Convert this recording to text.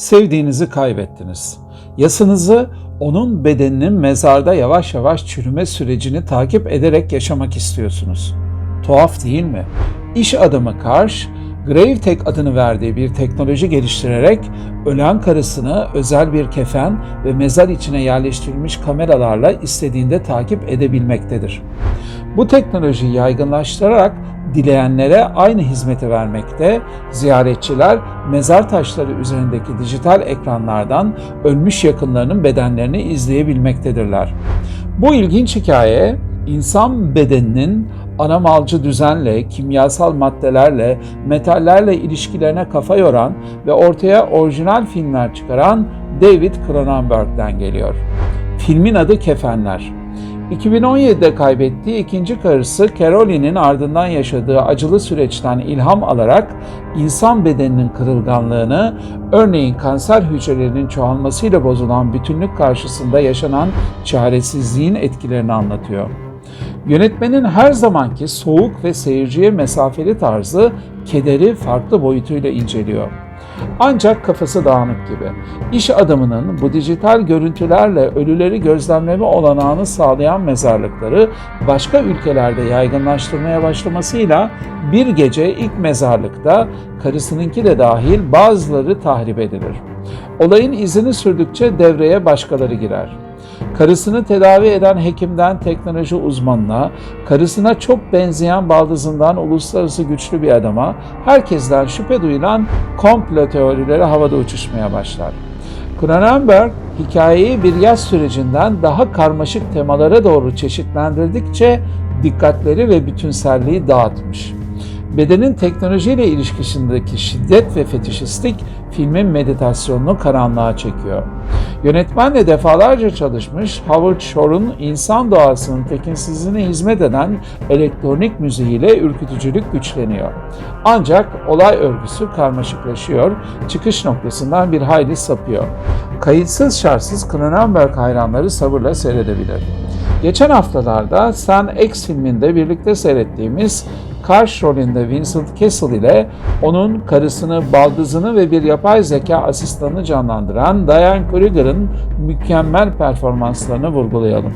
Sevdiğinizi kaybettiniz. Yasınızı onun bedeninin mezarda yavaş yavaş çürüme sürecini takip ederek yaşamak istiyorsunuz. Tuhaf değil mi? İş adamı Karş, GraveTech adını verdiği bir teknoloji geliştirerek ölen karısını özel bir kefen ve mezar içine yerleştirilmiş kameralarla istediğinde takip edebilmektedir. Bu teknolojiyi yaygınlaştırarak dileyenlere aynı hizmeti vermekte, ziyaretçiler mezar taşları üzerindeki dijital ekranlardan ölmüş yakınlarının bedenlerini izleyebilmektedirler. Bu ilginç hikaye insan bedeninin anamalcı düzenle, kimyasal maddelerle, metallerle ilişkilerine kafa yoran ve ortaya orijinal filmler çıkaran David Cronenberg'den geliyor. Filmin adı Kefenler. 2017'de kaybettiği ikinci karısı Caroline'in ardından yaşadığı acılı süreçten ilham alarak insan bedeninin kırılganlığını, örneğin kanser hücrelerinin çoğalmasıyla bozulan bütünlük karşısında yaşanan çaresizliğin etkilerini anlatıyor. Yönetmenin her zamanki soğuk ve seyirciye mesafeli tarzı kederi farklı boyutuyla inceliyor. Ancak kafası dağınık gibi. İş adamının bu dijital görüntülerle ölüleri gözlemleme olanağını sağlayan mezarlıkları başka ülkelerde yaygınlaştırmaya başlamasıyla bir gece ilk mezarlıkta karısınınki de dahil bazıları tahrip edilir. Olayın izini sürdükçe devreye başkaları girer. Karısını tedavi eden hekimden teknoloji uzmanına, karısına çok benzeyen baldızından uluslararası güçlü bir adama, herkesten şüphe duyulan komplo teorileri havada uçuşmaya başlar. Cronenberg hikayeyi bir yaz sürecinden daha karmaşık temalara doğru çeşitlendirdikçe dikkatleri ve bütünselliği dağıtmış. Bedenin teknolojiyle ilişkisindeki şiddet ve fetişistlik filmin meditasyonunu karanlığa çekiyor. Yönetmenle defalarca çalışmış Howard Shore'un insan doğasının tekinsizliğine hizmet eden elektronik müziğiyle ürkütücülük güçleniyor. Ancak olay örgüsü karmaşıklaşıyor, çıkış noktasından bir hayli sapıyor. Kayıtsız şartsız Cronenberg hayranları sabırla seyredebilir. Geçen haftalarda Sen X filminde birlikte seyrettiğimiz Karş rolünde Vincent Castle ile onun karısını, baldızını ve bir yapay zeka asistanını canlandıran Diane Kruger'ın mükemmel performanslarını vurgulayalım.